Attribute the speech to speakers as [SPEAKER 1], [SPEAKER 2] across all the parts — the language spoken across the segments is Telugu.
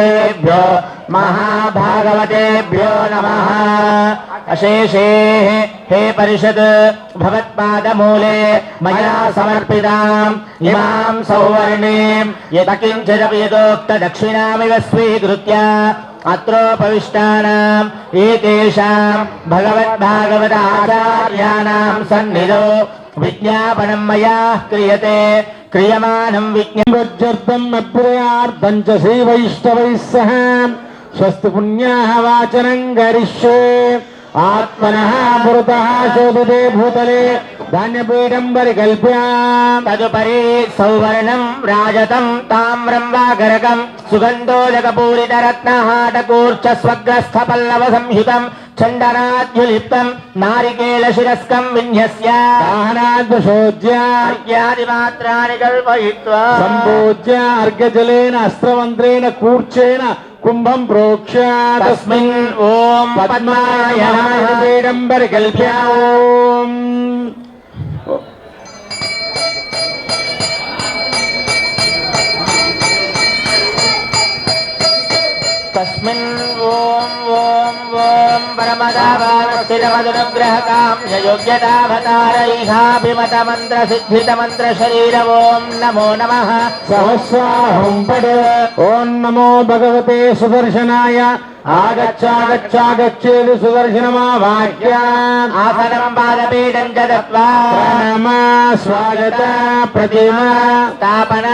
[SPEAKER 1] भ्यो महाभागवतेभ्यो नमः अशेषे हे परिषद भवत्पादमूले मया समर्पिताम् इमां सौवर्णीम् यत्किञ्चिदपि यदोक्तदक्षिणामिव स्वीकृत्य अत्रोपविष्टानाम् एतेषाम् भगवद्भागवताचार्याणां सन्निधौ विज्ञापनं मया क्रियते क्रियमाणं विज्ञा
[SPEAKER 2] वज्जर्दम् अप्रियार्धम् च श्रीवैष्णवैः सह स्वस्ति पुण्याः वाचनम् करिष्ये ఆత్మన మృత శోభతే భూతలే ధాన్యపీఠంబరి కల్ప్యా
[SPEAKER 1] తదుపరి సౌవర్ణం రాజతం తామ్రం వా గరకం. సుగంధోదకపూరిత రత్నహాటకూర్చ స్వగ్రస్థ పల్లవ సంహితం.
[SPEAKER 2] చండనాద్యులిప్తం
[SPEAKER 1] నారికేల శిరస్కం
[SPEAKER 2] విన్యస్య దాహనాద్వశోజ్యాద్యాదిమాత్రాని కల్పయిత్వా సంభోజ్య అర్ఘజలేన అస్త్రమంత్రేణ
[SPEAKER 1] కూర్చేన కుంభం ప్రోక్ష తస్మిన్
[SPEAKER 2] ఓం పద్మాయ
[SPEAKER 1] పీడంబరి కల్ప్య ఓం తస్మిన్ ॐ परमदावास्थितमदनुग्रहकां ययोग्यतावतारैहाभिमतमन्त्रसिद्धितमन्त्रशरीर ॐ नमो नमः
[SPEAKER 2] सहस्राहं पड ॐ नमो भगवते सुदर्शनाय ఆగచ్చాగచ్చాగచ్చేది సుదర్శనమా
[SPEAKER 1] వాక్యాన్ ఆసనం పాదపీఠం చమ
[SPEAKER 2] స్వాగత ప్రతిమ స్థాపన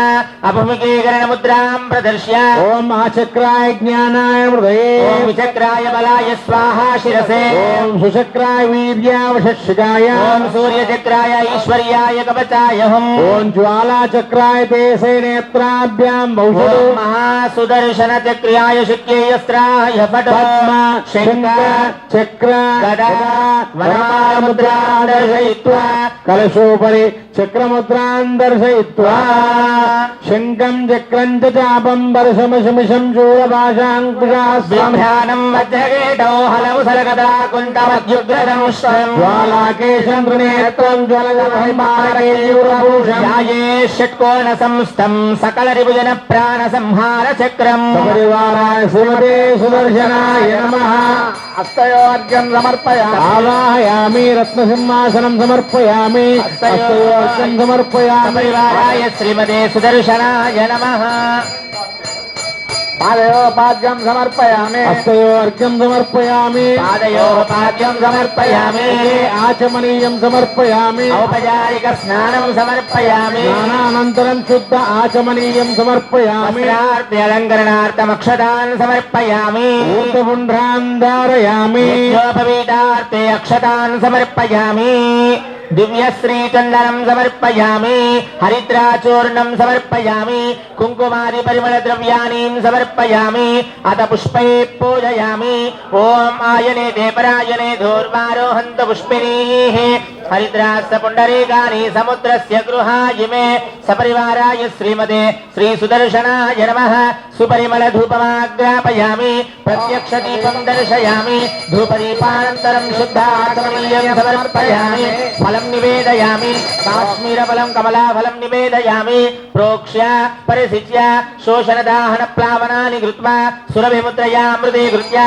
[SPEAKER 1] అభిముఖీకరణ ముద్రాం ప్రదర్శ్య
[SPEAKER 2] ఓం మహాచక్రాయ జ్ఞానాయ హృదయే
[SPEAKER 1] ఓం విచక్రాయ బలాయ స్వాహా శిరసే
[SPEAKER 2] ఓం సుచక్రాయ వీర్యావశికాయ
[SPEAKER 1] ఓం సూర్యచక్రాయ ఐశ్వర్యాయ కవచాయ ఓం
[SPEAKER 2] జ్వాలాచక్రాయ తేసే నేత్రాభ్యాం మహాసుదర్శన
[SPEAKER 1] చక్ర్యాయ
[SPEAKER 2] శుక్యేయస్త్రాయ
[SPEAKER 1] జపటోత్మ శంఖ చక్ర
[SPEAKER 2] గడ వరమాల కలశోపరి
[SPEAKER 1] చక్రముద్రాన్ దర్శయిత్వా. శంఖం
[SPEAKER 2] చక్రం చాపం వర్షమశమిషం శూలభాషాంకుశాభ్యానం మధ్యగేటౌ హలము సలగదా కుంతమద్యుగ్రదంశ్వాలాకేశం త్రినేత్రం
[SPEAKER 1] జ్వలగమహిమారయూరభూషాయే షట్కోణ సంస్థం సకలరిభుజన
[SPEAKER 2] ప్రాణ సంహార చక్రం.
[SPEAKER 1] పరివారాయ శ్రీమతే సుదర్శనాయ నమః.
[SPEAKER 2] అస్తయోర్ఘ్యం సమర్పయామి. ఆవాహయామి సమర్పయామి.
[SPEAKER 1] అస్తయో समर्पयामि
[SPEAKER 2] हस्तयोर्घ्यम् समर्पयामि
[SPEAKER 1] परिवाराय श्रीमते सुदर्शनाय नमः
[SPEAKER 2] पादयोपाद्यं समर्पयामि हस्तयोर्घ्यं समर्पयामि
[SPEAKER 1] पादयोः पाद्यं समर्पयामि
[SPEAKER 2] आचमनीयं समर्पयामि
[SPEAKER 1] औपचारिकस्नानं समर्पयामि
[SPEAKER 2] स्नानानन्तरं शुद्ध आचमनीयं समर्पयामि
[SPEAKER 1] वस्त्रार्थ्यलङ्करणार्थमक्षतान् समर्पयामि
[SPEAKER 2] ऊर्ध्वपुण्ड्रान् धारयामि
[SPEAKER 1] यज्ञोपवीतार्थे अक्षतान् समर्पयामि దివ్యశ్రీచందనం సమర్పయామి హరిద్రాచూర్ణం సమర్పయామి కుంకుమాది పరిమళ ద్రవ్యాన్ని సమర్పయామి అత పుష్పై పూజయామి ఓం ఆయనే దేపరాయనే ధూర్వారోహంత పుష్పిణీ హరిద్రాస్త పుండరీకాని సముద్రస్ గృహాయిమే సపరివారాయ శ్రీమదే శ్రీ సుదర్శనాయ నమ సుపరిమళ ధూపమాగ్రాపయామి ప్రత్యక్ష దీపం దర్శయామి ధూపదీపానంతరం శుద్ధాత్మీయం సమర్పయామి ఫలం फलं निवेदयामि काश्मीरफलं कमलाफलं निवेदयामि प्रोक्ष्य परिसिच्य शोषणदाहनप्लावनानि कृत्वा सुरभिमुद्रया मृदे कृत्य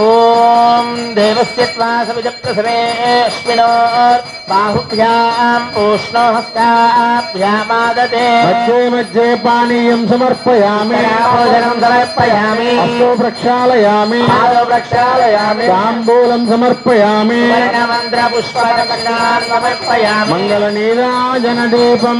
[SPEAKER 1] ॐ देवस्य त्वा सविजप्रसवेष्मिनोर् बाहुभ्याम् ऊष्णो हस्ताभ्यामादते
[SPEAKER 2] मध्ये मध्ये पानीयं समर्पयामि
[SPEAKER 1] भोजनं समर्पयामि
[SPEAKER 2] हस्तो प्रक्षालयामि
[SPEAKER 1] पादौ प्रक्षालयामि
[SPEAKER 2] ताम्बूलं समर्पयामि
[SPEAKER 1] वर्णमन्त्रपुष्पकन्नान्
[SPEAKER 2] సమర్పయామి మంగళ నీరాజన దీపం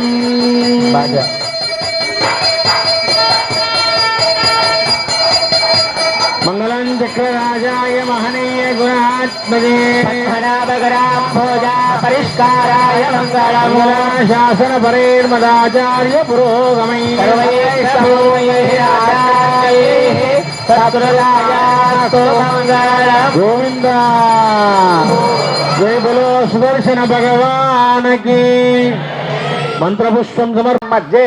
[SPEAKER 2] మంగళం
[SPEAKER 1] చక్రరాజాయ మహనీయ గుణాత్మజే. భోజా
[SPEAKER 2] పరిష్కారాయ శాసన పరేర్మదాచార్య పురోగమై గోవింద. జై బలో సుదర్శన భగవానికి. మంత్రపుష్పం సమర్ప మధ్య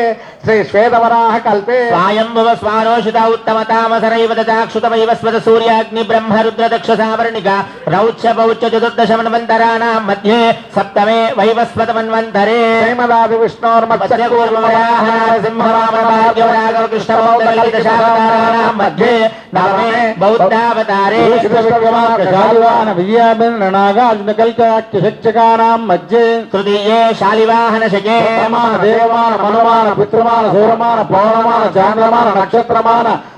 [SPEAKER 2] శ్రీ శ్వేతవరాహ కల్పే
[SPEAKER 1] స్వాయంభవ స్వారోషిత ఉత్తమ తామసరైవ దాక్షుతమైవ స్వత సూర్యాగ్ని బ్రహ్మ రుద్ర దక్ష సావర్ణిక రౌచ్య పౌచ్య చతుర్దశ మన్వంతరాణాం మధ్యే సప్తమే వైవస్వత మన్వంతరే
[SPEAKER 2] శ్రీమదాది విష్ణోర్మత్స్యకూర్మవరాహ
[SPEAKER 1] సింహరామరాఘవ కృష్ణ దశావతారాణాం మధ్యే నవమే బౌద్ధావతారే శాలివాహన శకే
[SPEAKER 2] దేవమాన మనుమాన పితృమాన సౌరమాన పౌరమాన చాంద్రమాన నక్షత్రమాన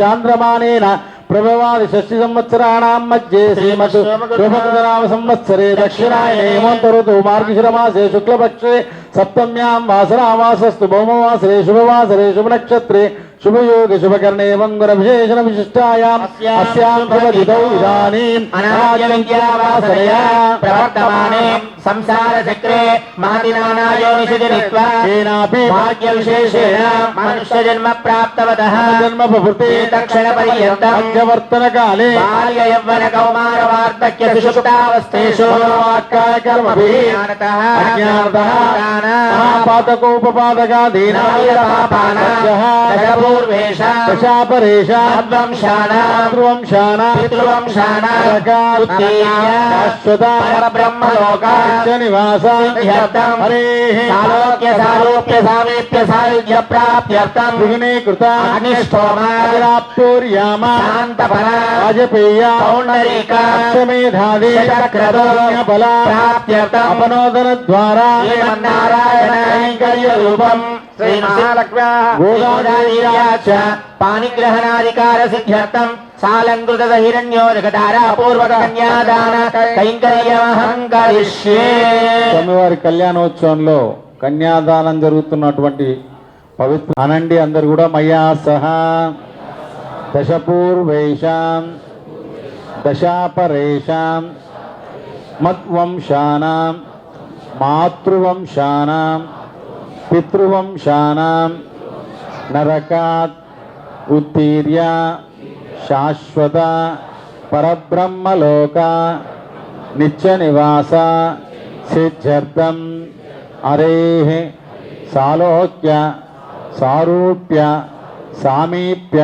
[SPEAKER 2] చాంద్రమానేన ప్రభవాది షష్టి సంవత్సరాణం మధ్యే శ్రీమత్ శుభకృతనామ సంవత్సరే దక్షిణాయన హేమంత ఋతువు మార్గశిరమాసే శుక్లపక్షే సప్తమ్యాం వాసరామాసస్తు భౌమవాసరే శుభవాసరే శుభనక్షత్రే శుభయోగి శుభకర్ణే మంగుర విశేషణ ఇదానీం
[SPEAKER 1] విద్యావాసనయా ప్రవర్తమానే సంసార చక్రే మహతి నానాయోనిషినిత్వా
[SPEAKER 2] కేనాపి
[SPEAKER 1] భాగ్య విశేషేణ మనుష్య జన్మ ప్రాప్తవతః
[SPEAKER 2] జన్మ ప్రవృత్తి
[SPEAKER 1] తక్షణ పర్యంతం
[SPEAKER 2] మధ్యవర్తన కాలే
[SPEAKER 1] బాల్య యవ్వన కౌమార వార్ధక్య సుషుప్తావస్థేషు జ్ఞానతః
[SPEAKER 2] అజ్ఞానతః
[SPEAKER 1] పాపానాం దశపూర్వేష
[SPEAKER 2] దశాపరేష
[SPEAKER 1] తద్వంశాన
[SPEAKER 2] మాతృవంశాన
[SPEAKER 1] పితృవంశాన
[SPEAKER 2] శాశ్వత
[SPEAKER 1] పరబ్రహ్మలోక
[SPEAKER 2] నివాస
[SPEAKER 1] సిద్ధ్యర్థం
[SPEAKER 2] హరే
[SPEAKER 1] సాలోక్య సారూప్య సామీప్య సాయుధ్య ప్రాప్త్యర్థం
[SPEAKER 2] ద్విగుణీకృత
[SPEAKER 1] అగ్నిష్టోమ
[SPEAKER 2] అగ్రాప్తోర్యామ
[SPEAKER 1] శాంతపర
[SPEAKER 2] వాజపేయ
[SPEAKER 1] పౌండరీక
[SPEAKER 2] అశ్వమేధాది
[SPEAKER 1] శతక్రతు
[SPEAKER 2] బల
[SPEAKER 1] ప్రాప్త్యర్థం
[SPEAKER 2] అపనోదన ద్వారా
[SPEAKER 1] శ్రీమన్నారాయణ కైంకర్య పాణిగ్రహణాధికార సిద్ధ్యర్థం సాలంకృత హిరణ్యో కన్యాదాన కైంకర్యమహం కరిష్యే
[SPEAKER 2] స్వామివారి కళ్యాణోత్సవంలో కన్యాదానం జరుగుతున్నటువంటి పవిత్ర అనండి అందరు కూడా మయా సహా దశపూర్వేషాం దశాపరేషాం మద్వంశానాం మాతృవంశానాం పితృవంశానాం నరకాత్ ఉత్తీర్య శాశ్వత పరబ్రహ్మలోక నిత్య నివాస సిద్ధ్యర్థం హరేః సాలోక్య సారూప్య సామీప్య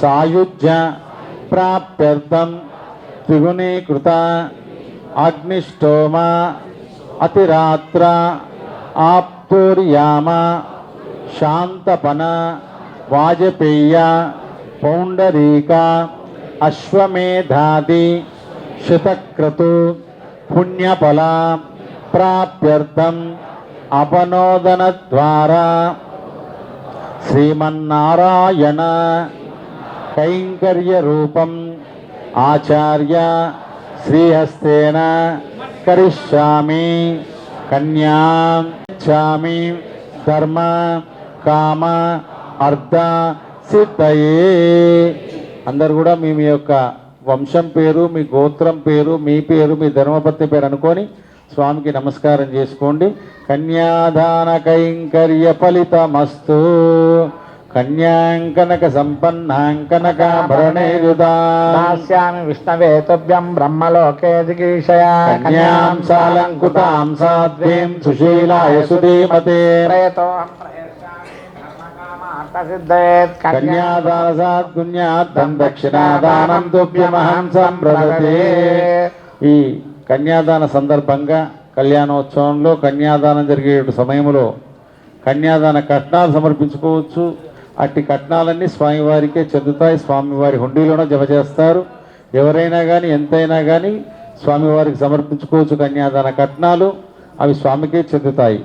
[SPEAKER 2] సాయుజ్య ప్రాప్త్యర్థం త్రిగుణీకృత అగ్నిష్టోమ అతిరాత్ర ఆప్తోర్యామ శాంతపన వాజపేయ పౌండరీక అశ్వమేధాది శతక్రతు పుణ్యఫల ప్రాప్యర్థం అపనోదన ద్వారా శ్రీమన్నారాయణ కైంకర్య రూపం ఆచార్య శ్రీహస్తేన కరిష్యామి కన్యాం ఇచ్చామి ధర్మ కామ అర్ధ సిద్ధయే. అందరు కూడా మీ మీ యొక్క వంశం పేరు మీ గోత్రం పేరు మీ పేరు మీ ధర్మపత్ని పేరు అనుకొని స్వామికి నమస్కారం చేసుకోండి. కన్యాదాన కైంకర్య ఫలితమస్తు. కన్యాంకనక సంపన్నాంకనక భరణేయుదా
[SPEAKER 3] దాస్యామి విష్ణవే తుభ్యం బ్రహ్మలోకే జిగీషయా
[SPEAKER 2] కన్యాం సాలంకుతాం సాధ్వీం సుశీలాయ సుధీమతే. కన్యాదాన సాత్పుణ్యార్థం దక్షిణాదానం తుభ్యమహం సంప్రదతే ఈ కన్యాదాన సందర్భంగా కళ్యాణోత్సవంలో కన్యాదానం జరిగే సమయంలో కన్యాదాన కట్నాలు సమర్పించుకోవచ్చు. అట్టి కట్నాలన్నీ స్వామివారికే చెందుతాయి. స్వామివారి హుండీలోనే జమ చేస్తారు. ఎవరైనా కానీ ఎంతైనా కానీ స్వామివారికి సమర్పించుకోవచ్చు కన్యాదాన కట్నాలు. అవి స్వామికే చెందుతాయి.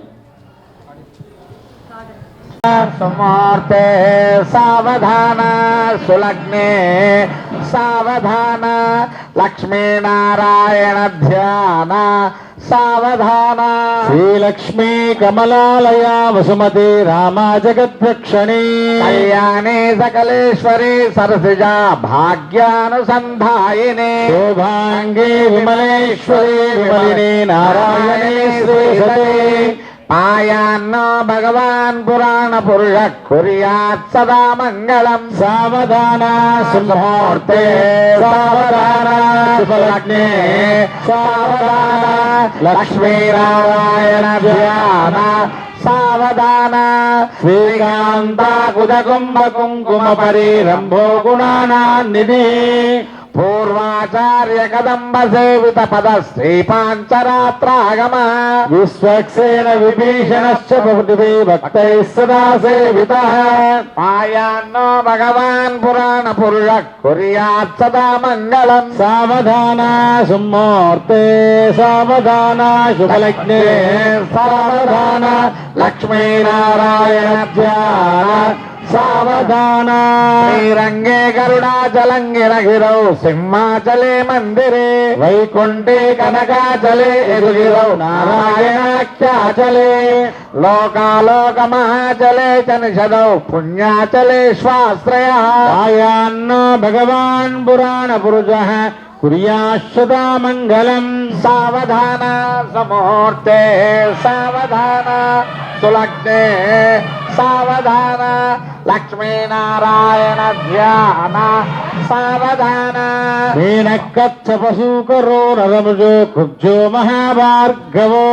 [SPEAKER 3] సుమూర్తే సావధాన సులగ్నే సావధాన లక్ష్మీనారాయణ ధ్యాన సావధాన
[SPEAKER 2] శ్రీలక్ష్మీ కమలాలయ వసుమతి రామా జగద్రక్షణి
[SPEAKER 3] కళ్యాణే సకలేశ్వరి సరసిజా భాగ్యానుసంధాయినే
[SPEAKER 2] శోభాంగే విమలేశ్వరి విమలిని నారాయణే శ్రీసతే
[SPEAKER 3] పాయాన్నో భగవాన్ పురాణ పురుష కుర్యాత్ సదా మంగళం
[SPEAKER 2] సావధాన సుముహూర్తే సావధాన శుభలగ్నే సావధాన
[SPEAKER 3] లక్ష్మీనారాయణ ధ్యాన సావధాన
[SPEAKER 2] శ్రీకాంతాకుద కుంభ కుంకుమ పరిరంభో గుణానాన్నిధి
[SPEAKER 3] పూర్వాచార్య కదంబ సేవిత పద శ్రీపాంచరాత్రాగమ.
[SPEAKER 2] విశ్వక్సేన విభీషణశ్చ భవతి భక్తైः సదా సేవితः.
[SPEAKER 3] పాయాన్నో భగవాన్ పురాణ పురుష కుర్యాత్ సదా మంగళం.
[SPEAKER 2] సావధాన సుమూర్తే సావధాన శుభలగ్నే సావధాన లక్ష్మీనారాయణ ధ్యాన సావధాన.
[SPEAKER 3] శ్రీరంగే గరుడాచలంగిరగిరౌ సింహాచలే మందిరే.
[SPEAKER 2] వైకుంఠే కనకాచలే ఎదుగిరౌ నారాయణాఖ్యాచలే.
[SPEAKER 3] లోకాలోక మహాచలే చ నిషదౌ పుణ్యాచలే శ్వాశ్రయ.
[SPEAKER 2] ఆయాన్న భగవాన్ పురాణ పురుష కుర్యాశ్వదా మంగళం
[SPEAKER 3] సావధాన సముహూర్తే సావధాన సులగ్నే సావధాన లక్ష్మీనారాయణ ధ్యాన సావధాన
[SPEAKER 2] మేనక్కచ్చ పశూకరో నరముజో కుబ్జో మహాభార్గవో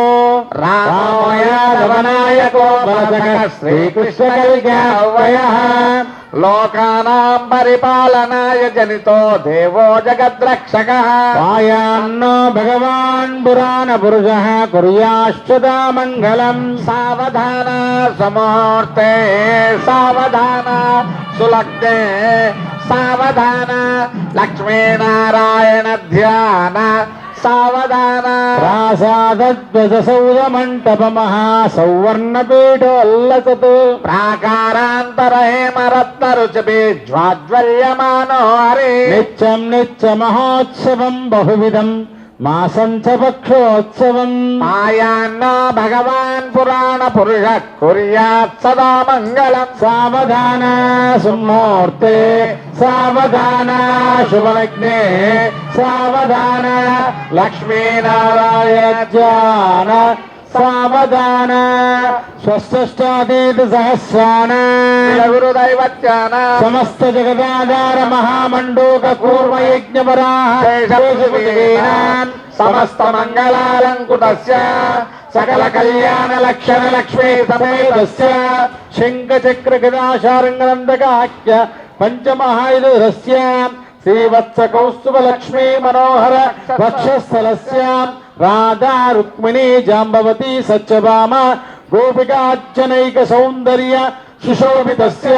[SPEAKER 3] రామోయాదవనాయకో బలసక శ్రీకృష్ణ కల్గ్యావయ లోకానాం పరిపాలనాయ జనితో దేవో జగద్రక్షక.
[SPEAKER 2] వాయాన్న భగవాన్ పురాణ పురుష కుర్యాశ్వదా మంగళం.
[SPEAKER 3] సావధాన సమూర్తే సావధాన సులగ్నే సావధాన లక్ష్మీనారాయణ ధ్యాన సావధాన
[SPEAKER 2] ప్రాసాదద్వజ సౌర మంటప మహా సౌవర్ణ పీఠోల్లసత్
[SPEAKER 3] ప్రాకారాంతర హేమరత్న రుచిభి జ్వాజ్వల్యమానో హరి
[SPEAKER 2] నిత్యం నిత్య మహోత్సవం బహువిధం మాసం చ పక్షోత్సవం
[SPEAKER 3] పాయాన్న భగవాన్ పురాణ పురుష కుర్యాత్ సదా మంగళం.
[SPEAKER 2] సావధాన సుమూర్తే సావధాన శుభలగ్నే సావధాన లక్ష్మీనారాయణ సావధాన స్వస్థాదీత సహస్రాన
[SPEAKER 3] గురు దైవత్యాన
[SPEAKER 2] సమస్త జగదాధార మహామండోక పూర్వ యజ్ఞ
[SPEAKER 3] సమస్త మంగళాలంకుతస్య సకల కళ్యాణ లక్షణ లక్ష్మీ
[SPEAKER 2] పంచమహాయుధురస్య శ్రీవత్స కౌస్తుభ లక్ష్మీ మనోహర వక్షస్థలస్య राधा रुक्मिणी जाम्बवती सच्चभाम गोपिकार्चनैक सौन्दर्य सुशोभितस्य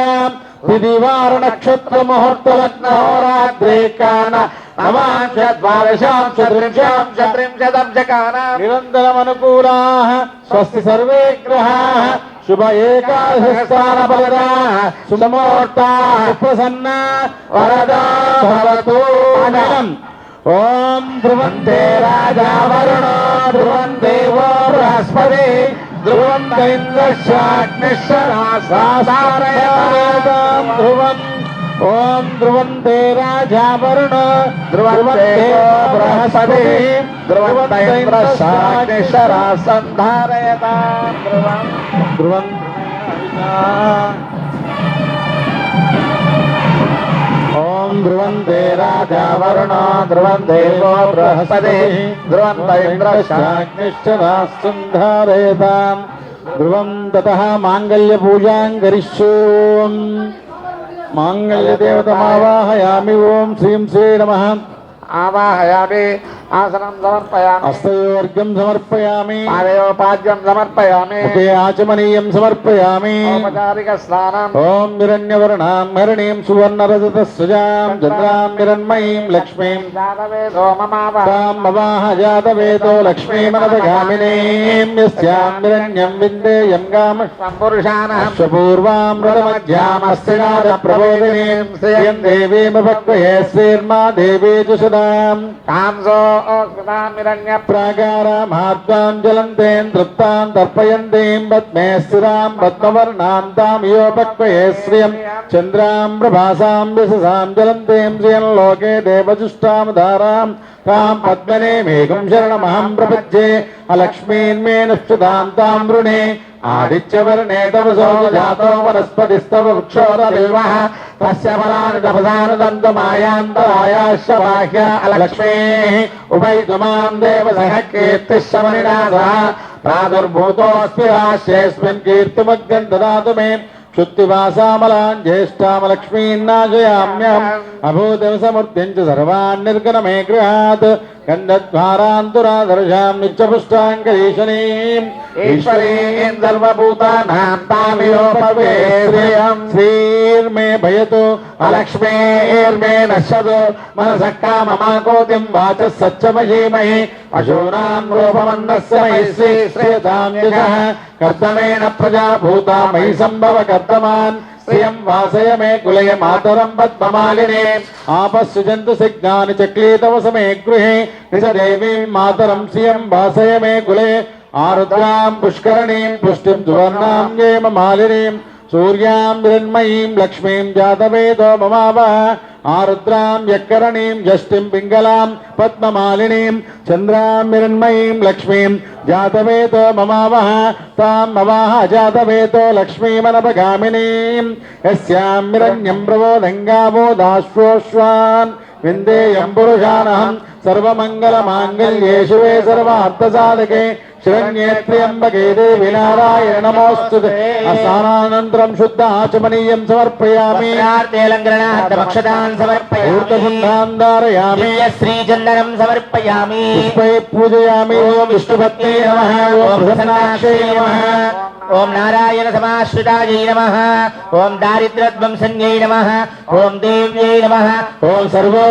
[SPEAKER 2] विधिवार नक्षत्र मुहूर्त लग्न होरात्रे
[SPEAKER 3] कान नवांश द्वादशांश त्रिंशांश
[SPEAKER 2] कान निरन्तरम् अनुकूलाः स्वस्ति सर्वे ग्रहाः शुभ एकादशस्थानफलदाः सुमुहूर्ताः प्रसन्ना वरदा भवतु। ఓం ధ్రువంతే రాజా వరుణో ధ్రువం దేవో బృహస్పతి ధ్రువంత ఇంద్రశాగ్నిశ్వరాసారయాం ధ్రువం. ఓం ధ్రువంతే రాజా వరుణ
[SPEAKER 3] ధ్రువంతే బృహస్పతి ధ్రువంత ఇంద్రశాగ్నిశ్వరా సంధారయతాం ధ్రువం.
[SPEAKER 2] ధ్రువం. ఓం ధ్రువంతే రాజా వరుణ ధ్రువం దేవో బృహస్పతి. ధ్రువంత ఇంద్రశాగ్నిశ్చరాస్తుంధారయతాం ధ్రువం తతః మాంగళ్య పూజాం కరిష్యోం మాంగళ్య దేవతమావాహయామి ఓం శ్రీం శ్రీ నమః.
[SPEAKER 3] ఆవాహయామి ఆసనం సమర్పయామి.
[SPEAKER 2] హస్తయోర్గం సమర్పయామి.
[SPEAKER 3] పాదయోపాద్యం సమర్పయామి.
[SPEAKER 2] ఆచమనీయం సమర్పయామి.
[SPEAKER 3] ఔపచారిక స్నానం.
[SPEAKER 2] ఓం నిరణ్యవర్ణాం హరిణీం సువర్ణరజత సుజాం చంద్రాం నిరన్మయీం లక్ష్మీం. తాం మవాహ జాతవేదో లక్ష్మీమనదగామినీం. యస్యాం నిరణ్యం
[SPEAKER 3] విందేయం
[SPEAKER 2] గామ. సంపురుషాణపూర్వాం రథమధ్యామస్తినాథ ప్రబోధినీం. శ్రేయం దేవీమభక్వయే
[SPEAKER 3] శ్రీర్మా దేవీ
[SPEAKER 2] దుషదా कांसोकृतामिरण्यप्रागारमार्गाञ्जलन्तेन् तृप्तां तर्पयन्तीं पद्मे स्थिरां पद्मवर्णां तामियोपक्वये श्रियं चन्द्रां प्रभासां विशसां ज्वलन्तीं श्रियं लोके देवजुष्टामधाराम् तां पद्मनेमेकं शरणमहं प्रपद्ये अलक्ष्मीन्मे नश्चितां तां वृणे आदित्यवर्णे तपसो जातो वनस्पतिस्तव वृक्षोददेवः तस्य फलानि तपसानि दन्तमायान्तरायाश्च बाह्या अलक्ष्मीः उभयतुमां देवसः कीर्तिः शमनिना सह प्रादुर्भूतोऽस्मि राश्येऽस्मिन् कीर्तिमग्गम् ददातु క్షుత్తివాసామలాన్ జ్యేష్టామలక్ష్మీన్నాశయామ్యాం అభూదేవసమూర్తిం చ సర్వాన్ నిర్గణమే గృహాత్ గంధద్వారాంతురాదర్శాం నిత్యపుష్టాంగరీషణీం
[SPEAKER 3] ఈశ్వరీం సర్వభూతానాం తామియోపవేయం శ్రీర్మే
[SPEAKER 2] భయతు అలక్ష్మీర్మే
[SPEAKER 3] నశ్యదు మనసక్కామమాకోతిం వాచ సత్యమహీమహి అశూనాం రూపమన్నస్య మహిశ్రీ శ్రేయతాం యజ కర్తమేణ ప్రజాభూతా మయి సంభవ కర్తమాన్ भूता मयि सम्भव कर्दमान् श्रियं वासय मे कुलय मातरं पद्ममालिने
[SPEAKER 2] आपश्यजन्तु सिग्नानि चक्लीतवस मे गृहे निजदेवीं मातरं श्रियं वासय मे कुले आरुद्रां पुष्करणीं पुष्टिं सुवर्णां येममालिनीं सूर्यां हिरण्मयीं लक्ष्मीं जातवेदो ममावः ఆరుద్రాం యక్కరణీం జష్టిం పింగళాం పద్మమాలినీం చంద్రాం లక్ష్మీం జాతవేతో మమావహ తాం మవాహ జాతవేతో లక్ష్మీమనపగామినీం యస్యాం మిరణ్యం ప్రవోదంగావో దాశ్వోష్వాన్ విందే ఎంపురుషాణం సర్వమంగళ మాంగళ్యే శివే సర్వార్థసాధకే. శివన్యేత్ర్యంబకే దేవి నారాయణ నమోస్తు. అసానానంతరం శుద్ధ
[SPEAKER 1] ఆచమనీయం సమర్పయామి
[SPEAKER 2] సమర్పయామి. ధారయామి
[SPEAKER 1] శ్రీచందనం సమర్పయామి.
[SPEAKER 2] పుష్పై పూజయామి. ఓం విష్ణుపత్ని నమ. ఓం ప్రసన్నాక్షే నమ.
[SPEAKER 1] ఓం నారాయణ సమాశ్రితాయై నమ. ఓం దారిద్రధ్వంసన్యై నమ. ఓం దేవ్యై నమ. ఓం
[SPEAKER 2] సర్వో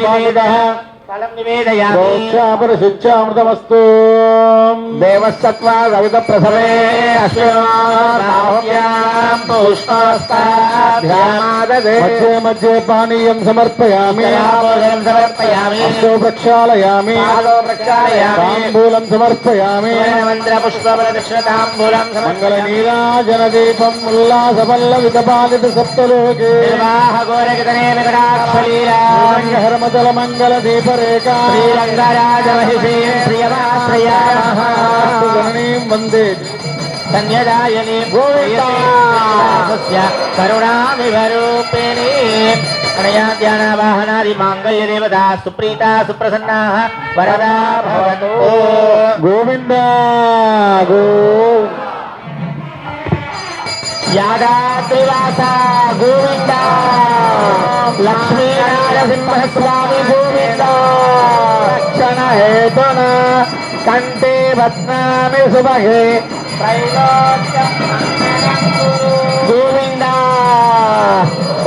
[SPEAKER 2] दयापादः
[SPEAKER 1] గోక్షాపరిశుచ్చామృతమస్తు దేవశ్చత్వా
[SPEAKER 2] రవిత
[SPEAKER 3] ప్రసవే మధ్యే మధ్యే
[SPEAKER 1] పానీయం సమర్పయామి.
[SPEAKER 2] అష్టో ప్రక్షాళయామి తాంబూలం సమర్పయామి.
[SPEAKER 1] మంగళనీరాజనదీపం ఉల్లాసపల్లవితపాలిత
[SPEAKER 2] సప్తలోకే. హరమదల
[SPEAKER 1] మంగళ దీపర
[SPEAKER 2] ताम्बूलं समर्पयामि
[SPEAKER 1] मन्त्रपुष्पवरदक्षिणताम्बूलं समर्पयामि
[SPEAKER 2] मङ्गलनीराजनदीपम् उल्लासपल्लवितपालित सप्तलोके
[SPEAKER 1] विवाहघोरगतने विकटाक्षलीला
[SPEAKER 2] हरमतलमङ्गलदीपरेखा
[SPEAKER 1] श्रीरङ्गराजमहिषीं प्रियमाश्रयामः
[SPEAKER 2] जननीं वन्दे
[SPEAKER 1] संयदायनि गोविन्दस्य करुणामिवरूपिणी अनया ध्यानावाहनादि माङ्गल्यदेवता सुप्रीता सुप्रसन्नाः वरदा भवतु
[SPEAKER 2] गोविन्द गो
[SPEAKER 1] यादाद्रिवासा गोविन्द लक्ष्मीनारसिंहस्वामी गोविन्द
[SPEAKER 3] రక్షణ హేతున కంటే పద్మామి శుభగే
[SPEAKER 1] గోవింద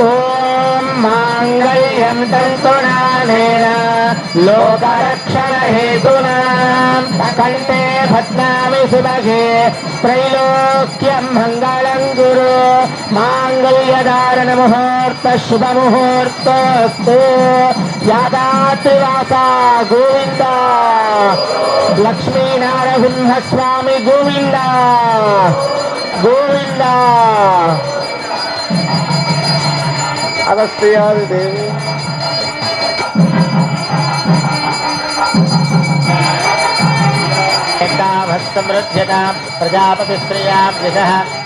[SPEAKER 1] ఓం మాంగళ్యం తంతునానేన లోకరక్షణ హేతున కంటే పద్మామి శుభగే త్రైలోక్యం మంగళం గురు మాంగళ్యధారణ ముహూర్త శుభ ముహూర్తస్తు. యాదా श्रीवासा
[SPEAKER 3] गोविंद।
[SPEAKER 1] लक्ष्मी नारिंह स्वामी गोविंद। गोविंद अगस्तियादेवी भक्तमृत्यता प्रजापतिश्रिया यश।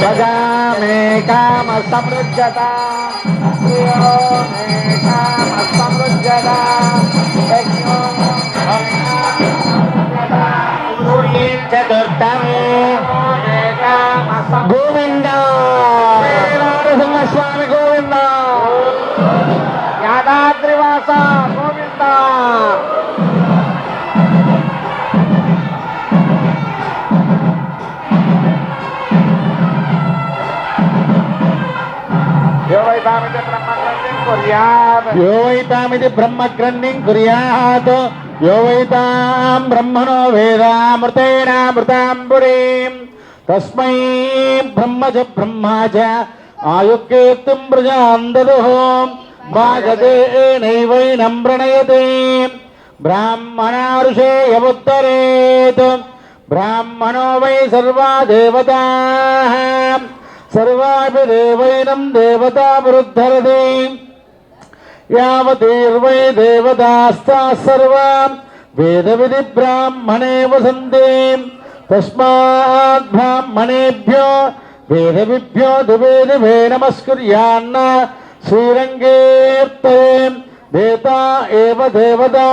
[SPEAKER 3] భజామే కామ సమృద్ధత ప్రియో మే కామ సమృద్ధత యజ్ఞో
[SPEAKER 1] చతుర్థమే
[SPEAKER 3] గోవింద నరసింహస్వామి గోవింద యాదాద్రివాస బ్రహ్మగ్రంథిం కుర్యాత్
[SPEAKER 2] యో వైతామిది బ్రహ్మగ్రంథిం కుర్యాత్ యో వైతాం బ్రహ్మణో వేదామృతేనామృతాం పురీం తస్మై బ్రహ్మ చ బ్రహ్మా చ ఆయుక్కేతుం ప్రజాం దదుః భాగతే నైవైనం ప్రణయతే బ్రాహ్మణారుషేయముత్తరేత్ బ్రాహ్మణో వై సర్వా దేవతాః సర్వాపి దేవైనం దేవతామరుద్ధరతి యావతీర్వై దేవతాస్తా సర్వాం బ్రాహ్మణే వసంతే. తస్మాత్ బ్రాహ్మణేభ్యో వేద వేదవిభ్యో దువేదివే నమస్కుర్యాన్న శ్రీరంగేర్తే దేతా ఏవ దేవదా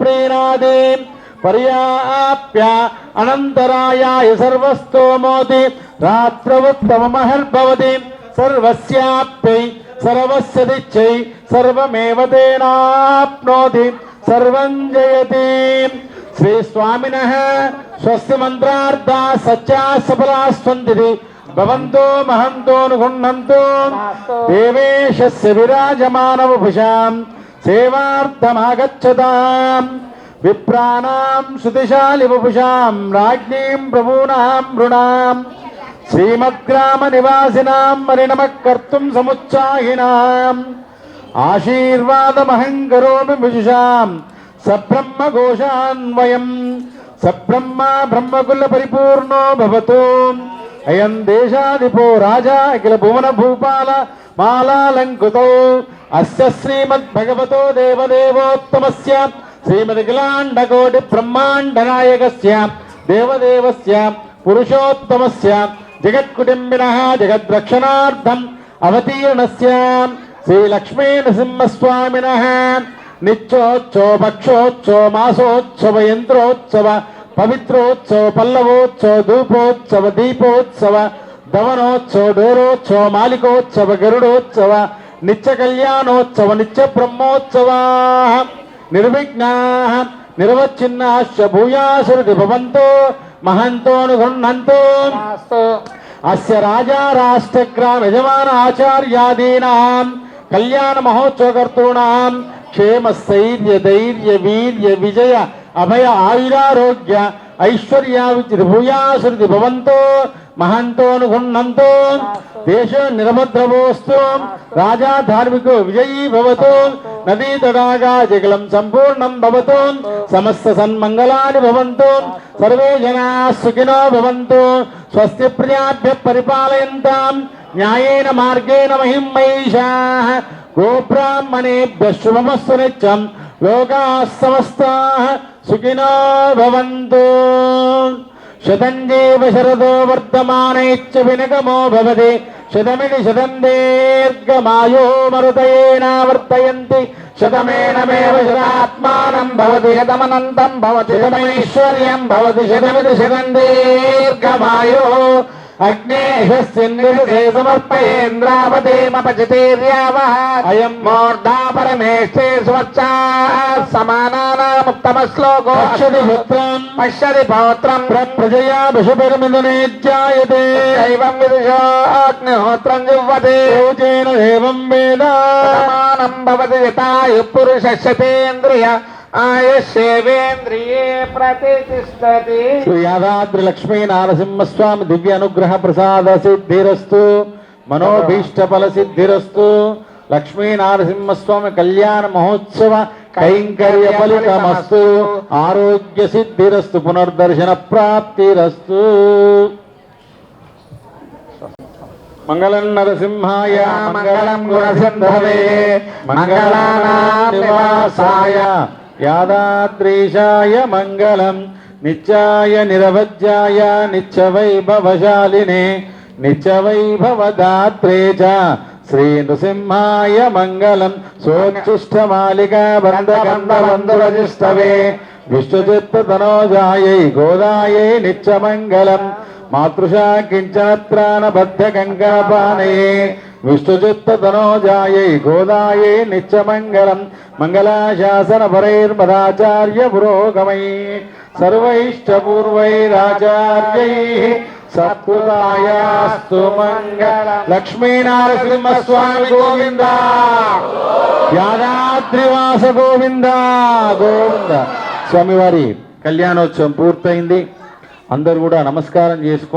[SPEAKER 2] ప్రీణాది. పర్యాప్య అనంతరాయాయ సర్వస్తోమోతి రాత్రవుత్తమహర్భవతి సర్వస్యాప్యై సర్వస్య దిచ్చై సర్వమేవ తేనాప్నోతి సర్వం జయతి శ్రీ స్వామినః స్వస్తి మంత్రార్థా సత్యా సఫలా స్వంతి భవంతో మహంతోనుగుణంతో దేవేశస్య విరాజమానవభుషాం సేవార్థమాగచ్చతాం విప్రాణాం శృతిశాలివపుషాం రాజ్ఞీం ప్రభూనాం నృణాం శ్రీమద్గ్రామ నివాసినాం పరిణమ కర్తుం సముత్సాహినాం ఆశీర్వాదమహం కరోమి విజుషాం సబ్రహ్మ ఘోషాన్వయం సబ్రహ్మ బ్రహ్మకుల పరిపూర్ణో భవతు అయం దేశాధిపో రాజా అఖిల భువన భూపాల మాలాలంకృతో అస్య శ్రీమద్భగవతో దేవదేవోత్తమస్య శ్రీమదఖిలాండకోటి బ్రహ్మాండ నాయకస్య దేవదేవస్య పురుషోత్తమస్య జగత్కుటుంబిన జగద్రక్షణార్థం అవతీర్ణస్యాం శ్రీ లక్ష్మీ నృసింహస్వామిన నిత్యోత్సవ భక్షోత్సవ మాసోత్సవ యంత్రోత్సవ పవిత్రోత్సవ పల్లవోత్సవ ధూపోత్సవ దీపోత్సవ దవనోత్సవ డోరోత్సవ మాలికోత్సవ గరుడోత్సవ నిత్య కళ్యాణోత్సవ నిత్య బ్రహ్మోత్సవా నిర్విఘ్నా నిర్వచ్చిన్నాశ్చ భూయాసురుడి భవంతో మహంతోనుగృహంతో అస్య రాజా రాష్ట్రగ్రామ యజమాన ఆచార్యాదీనాం. కళ్యాణ మహోత్సవకర్తॄణాం. క్షేమ స్థైర్య ధైర్య వీర్య విజయ అభయ ఆయురారోగ్య భూయాసురుది భవంతో మహంతోనుగుణంతో దేశ నిరభద్రవోస్తు రాజా ధార్మికో విజయీ భవతు. నదీ తడాగా జగలం సంపూర్ణం భవతు. సమస్త సన్మంగళాని భవంతు. సర్వే జనా సుఖినో భవంతు. స్వస్తి ప్రియాభ్య పరిపాలయంతాం. న్యాయేన మార్గేణ మహిం మహిషా గోబ్రాహ్మణేభ్య శుభమస్తు నిత్యం. లోకా సమస్తా సుఖినో భవంతు. శతంజీవ శరదో వర్ధమానైచ్చ వినగమో భవతి. శతమిని శతం దీర్ఘమాయో మరుతయేనావర్తయంతి శతమేనమేవ శతాత్మానం భవతి. శతమనంతం భవతి. శతమైశ్వర్యం భవతి. శతమిది శతం దీర్ఘమాయో అగ్నేశస్యందే సమర్పయేంద్రావతేమపచితేర్యావః అయం. మూర్ధా పరమేష్ఠే స్వచ్ఛా సమానానాముత్తమశ్లోకో పశ్యతి పుత్రం. పశ్యతి పౌత్రం ప్రజయా విషపరిమిదనేజ్యాయతే దైవం విదుషాగ్నిహోత్రం జిహ్వతే పూజేన దేవం వేద. సమానం భవతి యథాయు ప్రతిష్టతి శ్రీ యాదాద్రి లక్ష్మీ నారసింహస్వామి దివ్య అనుగ్రహ ప్రసాద సిద్ధిరస్తు మనోభీష్ట ఫల సిద్ధిరస్తు లక్ష్మీ నారసింహస్వామి కళ్యాణ మహోత్సవ కైంకర్య ఫలితమస్తు ఆరోగ్య సిద్ధిరస్తు పునర్దర్శన ప్రాప్తిరస్తు. మంగళం నరసింహాయ
[SPEAKER 3] మంగళం గుణసింధవే
[SPEAKER 2] మంగళానాం నివాసాయ. యాదాద్రీశాయ మంగళం. నిత్యాయ నిరవజ్యాయ నిత్యవైభవశాలినే. నిత్యవైభవదాత్రే చ. శ్రీ నృసింహాయ మంగళం. సోచ్ఛిష్టమాలిక బంధబంధబంధురజిష్టవే. విష్ణుచిత్తనోజాయై గోదాయై నిత్యమంగళం. మాతృషా కించనత్రాణబద్ధ గంగాపానయే విష్ణుచిత్తనోజాయై గోదాయై నిత్యమంగళం మంగళాశాసన పరైర్మదాచార్య పురోగమై సర్వైష్టపూర్వైరాచార్యై సత్కృతాయాస్తు మంగళ. లక్ష్మీనారసింహస్వామి గోవింద. యాదాద్రివాస గోవింద గోవింద. స్వామివారి కళ్యాణోత్సవం పూర్తయింది. అందరు కూడా నమస్కారం చేసుకోండి.